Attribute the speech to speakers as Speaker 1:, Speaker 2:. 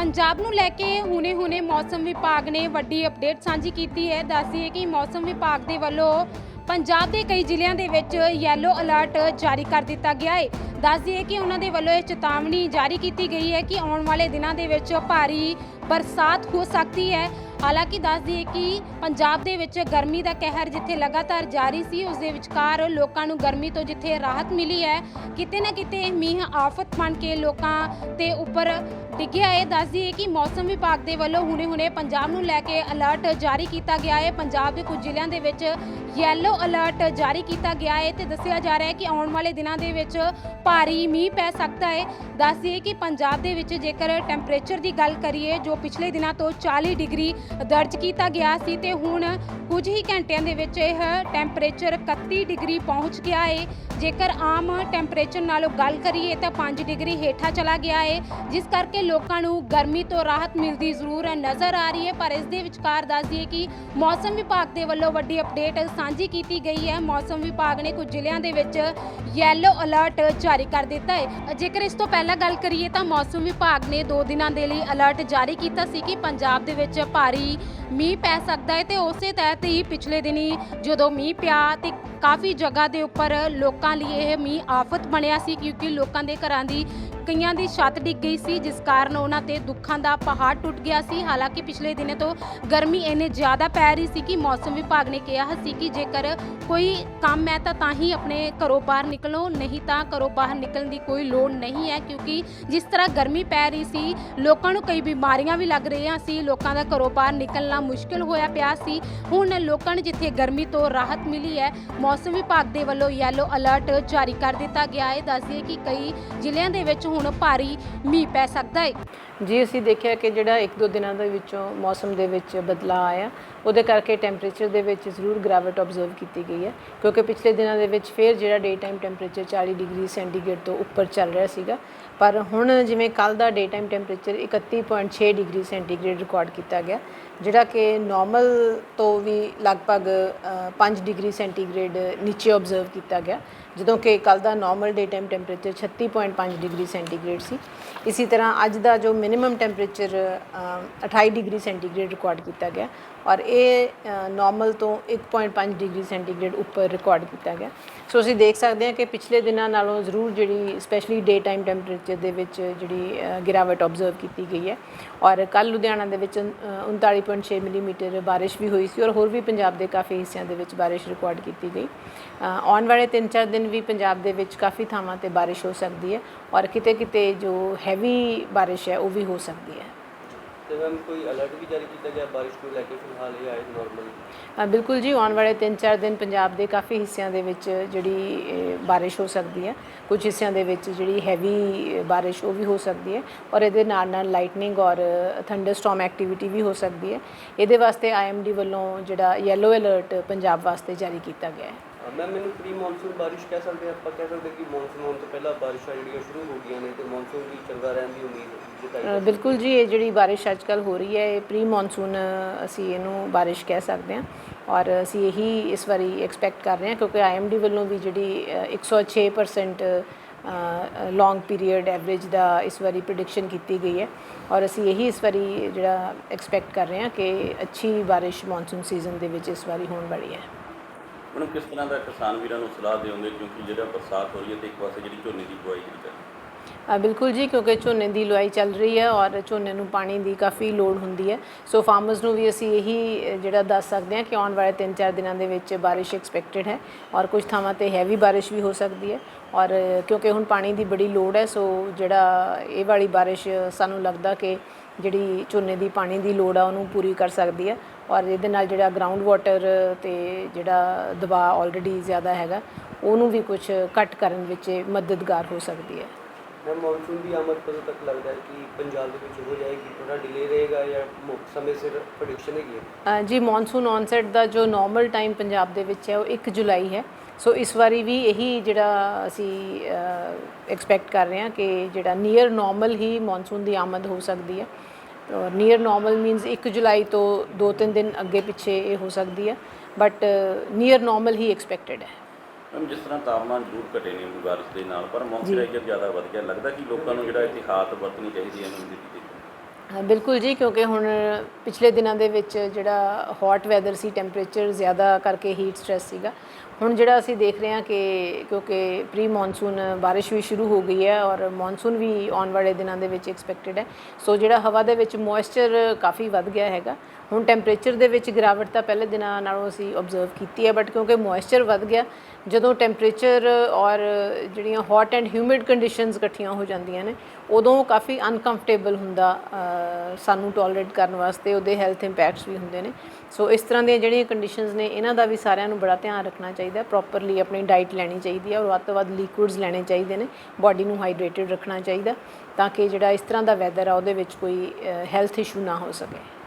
Speaker 1: ਪੰਜਾਬ ਨੂੰ ਲੈ ਕੇ ਹੁਣੇ-ਹੁਣੇ ਮੌਸਮ ਵਿਭਾਗ ਨੇ ਵੱਡੀ ਅਪਡੇਟ ਸਾਂਝੀ ਕੀਤੀ ਹੈ। ਦੱਸਦੀ ਹੈ ਕਿ ਮੌਸਮ ਵਿਭਾਗ ਦੇ ਵੱਲੋਂ ਪੰਜਾਬ ਦੇ ਕਈ ਜ਼ਿਲ੍ਹਿਆਂ ਦੇ ਵਿੱਚ ਯੈਲੋ ਅਲਰਟ ਜਾਰੀ ਕਰ ਦਿੱਤਾ ਗਿਆ ਹੈ। ਦੱਸਦੀ ਹੈ ਕਿ ਉਹਨਾਂ ਦੇ ਵੱਲੋਂ ਇਹ ਚੇਤਾਵਨੀ ਜਾਰੀ ਕੀਤੀ ਗਈ ਹੈ ਕਿ ਆਉਣ ਵਾਲੇ ਦਿਨਾਂ ਦੇ ਵਿੱਚ ਭਾਰੀ ਬਰਸਾਤ ਹੋ ਸਕਦੀ ਹੈ। ਹਾਲਾਂਕਿ ਦੱਸਦੀ ਹੈ ਕਿ ਪੰਜਾਬ ਦੇ ਵਿੱਚ ਗਰਮੀ ਦਾ ਕਹਿਰ ਜਿੱਥੇ ਲਗਾਤਾਰ ਜਾਰੀ ਸੀ, ਉਸ ਦੇ ਵਿਚਕਾਰ ਲੋਕਾਂ ਨੂੰ ਗਰਮੀ ਤੋਂ ਜਿੱਥੇ ਰਾਹਤ ਮਿਲੀ ਹੈ, ਕਿਤੇ ਨਾ ਕਿਤੇ ਮੀਂਹ ਆਫਤ ਬਣ ਕੇ ਲੋਕਾਂ ਤੇ ਉੱਪਰ ਡਿੱਗਿਆ ਹੈ। ਦੱਸਦੀ ਹੈ ਕਿ ਮੌਸਮ ਵਿਭਾਗ ਦੇ ਵੱਲੋਂ ਹੁਣੇ-ਹੁਣੇ ਪੰਜਾਬ ਨੂੰ ਲੈ ਕੇ ਅਲਰਟ ਜਾਰੀ ਕੀਤਾ ਗਿਆ ਹੈ। ਪੰਜਾਬ ਦੇ ਕੁਝ ਜ਼ਿਲ੍ਹਿਆਂ ਦੇ ਵਿੱਚ ਯੈਲੋ ਅਲਰਟ ਜਾਰੀ ਕੀਤਾ ਗਿਆ ਹੈ ਤੇ ਦੱਸਿਆ ਜਾ ਰਿਹਾ ਹੈ ਕਿ ਆਉਣ ਵਾਲੇ ਦਿਨਾਂ ਦੇ ਵਿੱਚ ਭਾਰੀ ਮੀਂਹ ਪੈ ਸਕਦਾ ਹੈ। ਦੱਸਦੀ ਹੈ ਕਿ ਪੰਜਾਬ ਦੇ ਵਿੱਚ ਜੇਕਰ ਟੈਂਪਰੇਚਰ ਦੀ ਗੱਲ ਕਰੀਏ, ਜੋ ਪਿਛਲੇ ਦਿਨਾਂ ਤੋਂ 40 ਡਿਗਰੀ ਦਰਜ ਕੀਤਾ ਗਿਆ ਸੀ ਤੇ ਹੁਣ ਕੁਝ ਹੀ ਘੰਟਿਆਂ ਦੇ ਵਿੱਚ ਇਹ ਟੈਂਪਰੇਚਰ 31 ਡਿਗਰੀ ਪਹੁੰਚ ਗਿਆ ਹੈ ਜੇਕਰ ਆਮ ਟੈਂਪਰੇਚਰ ਨਾਲੋਂ ਗੱਲ ਕਰੀਏ ਤਾਂ 5 ਡਿਗਰੀ ਹੇਠਾਂ ਚਲਾ ਗਿਆ ਹੈ ਜਿਸ ਕਰਕੇ ਲੋਕਾਂ ਨੂੰ ਗਰਮੀ ਤੋਂ ਰਾਹਤ ਮਿਲਦੀ ਜ਼ਰੂਰ ਨਜ਼ਰ ਆ ਰਹੀ ਹੈ ਪਰ ਇਸ ਦੇ ਵਿਚਕਾਰ ਦੱਸ ਦਈਏ ਕਿ ਮੌਸਮ ਵਿਭਾਗ ਦੇ ਵੱਲੋਂ ਵੱਡੀ ਅਪਡੇਟ ਸਾਂਝੀ ਕੀਤੀ ਗਈ ਹੈ। ਮੌਸਮ ਵਿਭਾਗ ਨੇ ਕੁਝ ਜ਼ਿਲ੍ਹਿਆਂ ਦੇ ਵਿੱਚ ਯੈਲੋ ਅਲਰਟ ਜਾਰੀ ਕਰ ਦਿੱਤਾ ਹੈ ਜੇਕਰ ਇਸ ਤੋਂ ਪਹਿਲਾਂ ਗੱਲ ਕਰੀਏ ਤਾਂ ਮੌਸਮ ਵਿਭਾਗ ਨੇ 2 ਦਿਨਾਂ ਦੇ ਲਈ ਅਲਰਟ ਜਾਰੀ ਕੀਤਾ ਸੀ ਕਿ ਪੰਜਾਬ ਦੇ ਵਿੱਚ ਭਾਰੀ ਮੀਂਹ ਪੈ ਸਕਦਾ ਹੈ ਤੇ ਉਸੇ ਤਹਿਤ ਹੀ ਪਿਛਲੇ ਦਿਨੀ ਜਦੋਂ ਮੀਂਹ ਪਿਆ ਤੇ ਕਾਫੀ ਜਗ੍ਹਾ ਦੇ ਉੱਪਰ ਲੋਕਾਂ ਲਈ ਇਹ ਮੀਂਹ ਆਫਤ ਬਣਿਆ ਸੀ ਕਿਉਂਕਿ ਲੋਕਾਂ ਦੇ ਘਰਾਂ ਦੀ ਕਈਆਂ ਦੀ ਛੱਤ ਡਿੱਗ ਗਈ ਸੀ, ਜਿਸ ਕਾਰਨ ਉਹਨਾਂ ਤੇ ਦੁੱਖਾਂ ਦਾ ਪਹਾੜ ਟੁੱਟ ਗਿਆ ਸੀ। ਹਾਲਾਂਕਿ ਪਿਛਲੇ ਦਿਨੇ ਤੋਂ ਗਰਮੀ ਇੰਨੇ ਜ਼ਿਆਦਾ ਪੈ ਰਹੀ ਸੀ ਕਿ ਮੌਸਮ ਵਿਭਾਗ ਨੇ ਕਿਹਾ ਸੀ ਕਿ ਜੇਕਰ ਕੋਈ ਕੰਮ ਹੈ ਤਾਂ ਤਾਂ ਹੀ ਆਪਣੇ ਘਰੋਂ ਬਾਹਰ ਨਿਕਲੋ, ਨਹੀਂ ਤਾਂ ਘਰੋਂ ਬਾਹਰ ਨਿਕਲਣ ਦੀ ਕੋਈ ਲੋੜ ਨਹੀਂ ਹੈ ਕਿਉਂਕਿ ਜਿਸ ਤਰ੍ਹਾਂ ਗਰਮੀ ਪੈ ਰਹੀ ਸੀ, ਲੋਕਾਂ ਨੂੰ ਕਈ ਬਿਮਾਰੀਆਂ ਵੀ ਲੱਗ ਰਹੀਆਂ ਸੀ, ਲੋਕਾਂ ਦਾ ਘਰੋਂ ਬਾਹਰ ਨਿਕਲਣਾ ਮੁਸ਼ਕਲ ਹੋਇਆ ਪਿਆ ਸੀ। ਹੁਣ ਲੋਕਾਂ ਨੂੰ ਜਿੱਥੇ ਗਰਮੀ ਤੋਂ ਰਾਹਤ ਮਿਲੀ ਹੈ, ਮੌਸਮ ਵਿਭਾਗ ਦੇ ਵੱਲੋਂ ਯੈਲੋ ਅਲਰਟ ਜਾਰੀ ਕਰ ਦਿੱਤਾ ਗਿਆ ਹੈ। ਦੱਸਦੀਏ ਕਿ ਕਈ ਜ਼ਿਲ੍ਹਿਆਂ ਦੇ ਵਿੱਚ ਹੁਣ ਭਾਰੀ ਮੀਂਹ ਪੈ ਸਕਦਾ ਹੈ।
Speaker 2: ਜੀ, ਅਸੀਂ ਦੇਖਿਆ ਕਿ ਜਿਹੜਾ ਇੱਕ ਦੋ ਦਿਨਾਂ ਦੇ ਵਿੱਚੋਂ ਮੌਸਮ ਦੇ ਵਿੱਚ ਬਦਲਾਅ ਆਇਆ, ਉਹਦੇ ਕਰਕੇ ਟੈਂਪਰੇਚਰ ਦੇ ਵਿੱਚ ਜ਼ਰੂਰ ਗ੍ਰੈਵਿਟ ਆਬਜ਼ਰਵ ਕੀਤੀ ਗਈ ਹੈ, ਕਿਉਂਕਿ ਪਿਛਲੇ ਦਿਨਾਂ ਦੇ ਵਿੱਚ ਫੇਰ ਜਿਹੜਾ day time temperature 40 degree centigrade ਤੋਂ ਉੱਪਰ ਚੱਲ ਰਿਹਾ ਸੀਗਾ। ਪਰ ਹੁਣ ਜਿਵੇਂ ਕੱਲ ਦਾ day time temperature 31.6 degree centigrade record ਕੀਤਾ ਗਿਆ। ਜਿਹੜਾ ਕਿ ਨਾਰਮਲ ਤੋਂ ਵੀ ਲਗਭਗ 5 ਡਿਗਰੀ ਸੈਂਟੀਗ੍ਰੇਡ ਨੀਚੇ ਆਬਜ਼ਰਵ ਕੀਤਾ ਗਿਆ, ਜਦੋਂ ਕਿ ਕੱਲ ਦਾ normal day time temperature 36.5 degree centigrade ਸੀ। ਇਸੇ ਤਰ੍ਹਾਂ ਅੱਜ ਦਾ ਜੋ minimum temperature 28 degree centigrade record ਕੀਤਾ ਗਿਆ ਔਰ ਇਹ ਨਾਰਮਲ ਤੋਂ 1.5 ਡਿਗਰੀ ਸੈਂਟੀਗ੍ਰੇਡ ਉੱਪਰ ਰਿਕਾਰਡ ਕੀਤਾ ਗਿਆ। ਸੋ ਅਸੀਂ ਦੇਖ ਸਕਦੇ ਹਾਂ ਕਿ ਪਿਛਲੇ ਦਿਨਾਂ ਨਾਲੋਂ ਜ਼ਰੂਰ ਜਿਹੜੀ ਸਪੈਸ਼ਲੀ ਡੇ ਟਾਈਮ ਟੈਂਪਰੇਚਰ ਦੇ ਵਿੱਚ ਜਿਹੜੀ ਗਿਰਾਵਟ ਆਬਜ਼ਰਵ ਕੀਤੀ ਗਈ ਹੈ। ਔਰ ਕੱਲ ਲੁਧਿਆਣਾ ਦੇ ਵਿੱਚ 39 1.6 ਮਿਲੀਮੀਟਰ ਬਾਰਿਸ਼ ਵੀ ਹੋਈ ਸੀ ਔਰ ਹੋਰ ਵੀ ਪੰਜਾਬ ਦੇ ਕਾਫੀ ਹਿੱਸਿਆਂ ਦੇ ਵਿੱਚ ਬਾਰਿਸ਼ ਰਿਕਾਰਡ ਕੀਤੀ ਗਈ। ਆਉਣ ਵਾਲੇ 3-4 ਦਿਨ ਵੀ ਪੰਜਾਬ ਦੇ ਵਿੱਚ ਕਾਫੀ ਥਾਵਾਂ ਤੇ ਬਾਰਿਸ਼ ਹੋ ਸਕਦੀ ਹੈ ਔਰ ਕਿਤੇ-ਕਿਤੇ ਜੋ ਹੈਵੀ ਬਾਰਿਸ਼ ਹੈ ਉਹ ਵੀ ਹੋ ਸਕਦੀ ਹੈ।
Speaker 3: ਤੇ ਮੈਮ ਕੋਈ ਅਲਰਟ ਵੀ ਜਾਰੀ ਕੀਤਾ ਗਿਆ ਬਾਰਿਸ਼ ਨੂੰ ਲੈ ਕੇ ਫਿਲਹਾਲ ਇਹ ਆਏ ਨਾਰਮਲ
Speaker 2: ਅ, ਬਿਲਕੁਲ ਜੀ ਆਉਣ ਵਾਲੇ 3-4 ਦਿਨ ਪੰਜਾਬ ਦੇ ਕਾਫੀ ਹਿੱਸਿਆਂ ਦੇ ਵਿੱਚ ਜਿਹੜੀ ਅ, ਬਾਰਿਸ਼ ਹੋ ਸਕਦੀ ਹੈ। ਕੁਝ ਹਿੱਸਿਆਂ ਦੇ ਵਿੱਚ ਜਿਹੜੀ ਹੈਵੀ ਬਾਰਿਸ਼ ਉਹ ਵੀ ਹੋ ਸਕਦੀ ਹੈ ਔਰ ਇਹਦੇ ਨਾਲ ਨਾਲ ਲਾਈਟਨਿੰਗ ਔਰ ਥੰਡਰ ਸਟਾਰਮ ਐਕਟੀਵਿਟੀ ਵੀ ਹੋ ਸਕਦੀ ਹੈ। ਇਹਦੇ ਵਾਸਤੇ ਆਈਐਮਡੀ ਵੱਲੋਂ ਜਿਹੜਾ ਯੈਲੋ ਅਲਰਟ ਪੰਜਾਬ ਵਾਸਤੇ ਜਾਰੀ ਕੀਤਾ ਗਿਆ ਹੈ।
Speaker 3: ਮੈਮ ਮੈਨੂੰ ਪ੍ਰੀ ਮੌਨਸੂਨ ਬਾਰਿਸ਼ ਕਹਿ ਸਕਦੇ ਹਾਂ ਆਪਾਂ ਕਹਿ ਸਕਦੇ ਕਿ ਮੌਨਸੂਨ ਆਉਣ ਤੋਂ ਪਹਿਲਾਂ ਬਾਰਿਸ਼ਾਂ ਜਿਹੜੀਆਂ ਸ਼ੁਰੂ ਹੋ ਗਈਆਂ ਨੇ ਤੇ ਮੌਨਸੂਨ ਵੀ ਚੰਗਾ ਰਹਿਣ ਦੀ ਉਮੀਦ ਜਤਾਈ
Speaker 2: ਅ, ਬਿਲਕੁਲ ਜੀ ਇਹ ਜਿਹੜੀ ਬਾਰਿਸ਼ ਅੱਜ ਕੱਲ ਹੋ ਰਹੀ ਹੈ ਇਹ ਪ੍ਰੀ ਮੌਨਸੂਨ ਅਸੀਂ ਇਹਨੂੰ ਬਾਰਿਸ਼ ਕਹਿ ਸਕਦੇ ਹਾਂ ਔਰ ਅਸੀਂ ਇਹੀ ਇਸ ਵਾਰੀ ਐਕਸਪੈਕਟ ਕਰ ਰਹੇ ਹਾਂ ਕਿਉਂਕਿ ਆਈਐਮਡੀ ਵੱਲੋਂ ਵੀ ਜਿਹੜੀ ਅ, 106% ਲੌਂਗ ਪੀਰੀਅਡ ਐਵਰੇਜ ਦਾ ਇਸ ਵਾਰੀ ਪ੍ਰੈਡਿਕਸ਼ਨ ਕੀਤੀ ਗਈ ਹੈ ਔਰ ਅਸੀਂ ਇਹੀ ਇਸ ਵਾਰੀ ਜਿਹੜਾ ਐਕਸਪੈਕਟ ਕਰ ਰਹੇ ਹਾਂ ਕਿ ਅੱਛੀ ਬਾਰਿਸ਼ ਮੌਨਸੂਨ ਸੀਜ਼ਨ ਦੇ ਵਿੱਚ ਇਸ ਵਾਰੀ ਹੋਣ ਵਾਲੀ ਹੈ।
Speaker 4: ਮੈਨੂੰ ਕਿਸ ਤਰ੍ਹਾਂ ਦਾ ਕਿਸਾਨ ਵੀਰਾਂ ਨੂੰ ਸਲਾਹ ਦਿਓਗੇ? ਕਿਉਂਕਿ ਜਿਹੜਾ ਬਰਸਾਤ ਹੋ ਰਹੀ ਹੈ ਤੇ ਇੱਕ ਪਾਸੇ ਜਿਹੜੀ ਝੋਨੇ ਦੀ ਬੁਆਈ ਜਿਹੜੀ ਚੱਲ ਰਹੀ ਹੈ।
Speaker 2: ਬਿਲਕੁਲ ਜੀ, ਕਿਉਂਕਿ ਝੋਨੇ ਦੀ ਲੁਆਈ ਚੱਲ ਰਹੀ ਹੈ ਔਰ ਝੋਨੇ ਨੂੰ ਪਾਣੀ ਦੀ ਕਾਫੀ ਲੋੜ ਹੁੰਦੀ ਹੈ। ਸੋ ਫਾਰਮਰਸ ਨੂੰ ਵੀ ਅਸੀਂ ਇਹੀ ਜਿਹੜਾ ਦੱਸ ਸਕਦੇ ਹਾਂ ਕਿ ਆਉਣ ਵਾਲੇ 3-4 ਦਿਨਾਂ ਦੇ ਵਿੱਚ ਬਾਰਿਸ਼ ਐਕਸਪੈਕਟਡ ਹੈ ਔਰ ਕੁਝ ਥਾਵਾਂ ਤੇ ਹੈਵੀ ਬਾਰਿਸ਼ ਵੀ ਹੋ ਸਕਦੀ ਹੈ। ਔਰ ਕਿਉਂਕਿ ਹੁਣ ਪਾਣੀ ਦੀ ਬੜੀ ਲੋੜ ਹੈ, ਸੋ ਜਿਹੜਾ ਇਹ ਵਾਲੀ ਬਾਰਿਸ਼ ਸਾਨੂੰ ਲੱਗਦਾ ਕਿ ਜਿਹੜੀ ਝੋਨੇ ਦੀ ਪਾਣੀ ਦੀ ਲੋੜ ਆ, ਉਹਨੂੰ ਪੂਰੀ ਕਰ ਸਕਦੀ ਹੈ ਔਰ ਇਹਦੇ ਨਾਲ ਜਿਹੜਾ ਗਰਾਊਂਡ ਵਾਟਰ ਤੇ ਜਿਹੜਾ ਦਬਾਅ ਆਲਰੇਡੀ ਜ਼ਿਆਦਾ ਹੈਗਾ, ਉਹਨੂੰ ਵੀ ਕੁਝ ਘੱਟ ਕਰਨ ਵਿੱਚ ਮਦਦਗਾਰ ਹੋ ਸਕਦੀ ਹੈ।
Speaker 3: ਮੈਮ ਮੌਨਸੂਨ ਦੀ ਆਮਦ ਕਦੋਂ ਤੱਕ ਲੱਗਦਾ ਹੈ ਕਿ ਪੰਜਾਬ ਦੇ ਵਿੱਚ ਹੋ ਜਾਏਗੀ? ਥੋੜਾ ਡਿਲੇ ਰਹੇਗਾ ਜਾਂ ਮੁ- ਸਮੇਂ ਸਿਰ ਪ੍ਰੈਡਿਕਸ਼ਨ ਹੈਗੀ ਹੈ?
Speaker 2: ਅ, ਜੀ ਮੌਨਸੂਨ ਔਨਸੈਟ ਦਾ ਜੋ ਨਾਰਮਲ ਟਾਈਮ ਪੰਜਾਬ ਦੇ ਵਿੱਚ ਹੈ ਉਹ 1 ਜੁਲਾਈ ਹੈ। ਸੋ ਇਸ ਵਾਰੀ ਵੀ ਇਹੀ ਜਿਹੜਾ ਅਸੀਂ ਐਕਸਪੈਕਟ ਕਰ ਰਹੇ ਹਾਂ ਕਿ ਜਿਹੜਾ ਨੀਅਰ ਨਾਰਮਲ ਹੀ ਮੌਨਸੂਨ ਦੀ ਆਮਦ ਹੋ ਸਕਦੀ ਹੈ। ਔਰ ਨੀਅਰ ਨਾਰਮਲ ਮੀਨਸ 1 ਜੁਲਾਈ ਤੋਂ 2-3 ਦਿਨ ਅੱਗੇ ਪਿੱਛੇ ਇਹ ਹੋ ਸਕਦੀ ਹੈ। ਬਟ ਨੀਅਰ ਨਾਰਮਲ ਹੀ ਐਕਸਪੈਕਟਡ ਹੈ।
Speaker 4: ਮੈਮ ਜਿਸ ਤਰ੍ਹਾਂ ਤਾਪਮਾਨ ਜ਼ਰੂਰ ਘਟੇ ਨੇ ਬਾਰਿਸ਼ ਦੇ ਨਾਲ ਪਰ ਮੌਇਸਚਰਾਈਜ਼ਰ ਜ਼ਿਆਦਾ ਵਧ ਗਿਆ। ਲੱਗਦਾ ਕਿ ਲੋਕਾਂ ਨੂੰ ਜਿਹੜਾ ਇਤਿਹਾਤ ਵਰਤਣੀ ਚਾਹੀਦੀ ਹੈ ਇਹਨਾਂ ਦੀ
Speaker 2: ਹਾਂ, ਬਿਲਕੁਲ ਜੀ ਕਿਉਂਕਿ ਹੁਣ ਪਿਛਲੇ ਦਿਨਾਂ ਦੇ ਵਿੱਚ ਜਿਹੜਾ ਹੌਟ ਵੈਦਰ ਸੀ ਟੈਂਪਰੇਚਰ ਜ਼ਿਆਦਾ ਕਰਕੇ ਹੀਟ ਸਟ੍ਰੈਸ ਸੀਗਾ। ਹੁਣ ਜਿਹੜਾ ਅਸੀਂ ਦੇਖ ਰਹੇ ਹਾਂ ਕਿ ਕਿਉਂਕਿ ਪ੍ਰੀ ਮੌਨਸੂਨ ਬਾਰਿਸ਼ ਵੀ ਸ਼ੁਰੂ ਹੋ ਗਈ ਹੈ ਔਰ ਮੌਨਸੂਨ ਵੀ ਆਉਣ ਵਾਲੇ ਦਿਨਾਂ ਦੇ ਵਿੱਚ ਐਕਸਪੈਕਟਡ ਹੈ। ਸੋ ਜਿਹੜਾ ਹਵਾ ਦੇ ਵਿੱਚ ਮੋਇਸਚਰ ਕਾਫੀ ਵੱਧ ਗਿਆ ਹੈਗਾ। ਹੁਣ ਟੈਂਪਰੇਚਰ ਦੇ ਵਿੱਚ ਗਿਰਾਵਟ ਤਾਂ ਪਹਿਲੇ ਦਿਨਾਂ ਨਾਲੋਂ ਅਸੀਂ ਆਬਜ਼ਰਵ ਕੀਤੀ ਹੈ ਬਟ ਕਿਉਂਕਿ ਮੋਇਸਚਰ ਵੱਧ ਗਿਆ, ਜਦੋਂ ਟੈਂਪਰੇਚਰ ਔਰ ਜਿਹੜੀਆਂ ਹੌਟ ਐਂਡ ਹਿਊਮਿਡ ਕੰਡੀਸ਼ਨਸ ਇਕੱਠੀਆਂ ਹੋ ਜਾਂਦੀਆਂ ਨੇ, ਉਦੋਂ ਕਾਫੀ ਅਨਕੰਫਰਟੇਬਲ ਹੁੰਦਾ ਸਾਨੂੰ ਟੋਲਰੇਟ ਕਰਨ ਵਾਸਤੇ, ਉਹਦੇ ਹੈਲਥ ਇੰਪੈਕਟਸ ਵੀ ਹੁੰਦੇ ਨੇ। ਸੋ ਇਸ ਤਰ੍ਹਾਂ ਦੀਆਂ ਜਿਹੜੀਆਂ ਕੰਡੀਸ਼ਨਸ ਨੇ, ਇਹਨਾਂ ਦਾ ਵੀ ਸਾਰਿਆਂ ਨੂੰ ਬੜਾ ਧਿਆਨ ਰੱਖਣਾ ਚਾਹੀਦਾ ਪ੍ਰੋਪਰਲੀ ਆਪਣੀ ਡਾਈਟ ਲੈਣੀ ਚਾਹੀਦੀ ਹੈ ਔਰ ਵੱਧ ਤੋਂ ਵੱਧ ਲਿਕੁਇਡਸ ਲੈਣੇ ਚਾਹੀਦੇ ਨੇ ਬਾਡੀ ਨੂੰ ਹਾਈਡਰੇਟਡ ਰੱਖਣਾ ਚਾਹੀਦਾ, ਤਾਂ ਕਿ ਜਿਹੜਾ ਇਸ ਤਰ੍ਹਾਂ ਦਾ ਵੈਦਰ ਆ, ਉਹਦੇ ਵਿੱਚ ਕੋਈ ਹੈਲਥ ਇਸ਼ੂ ਨਾ ਹੋ ਸਕੇ।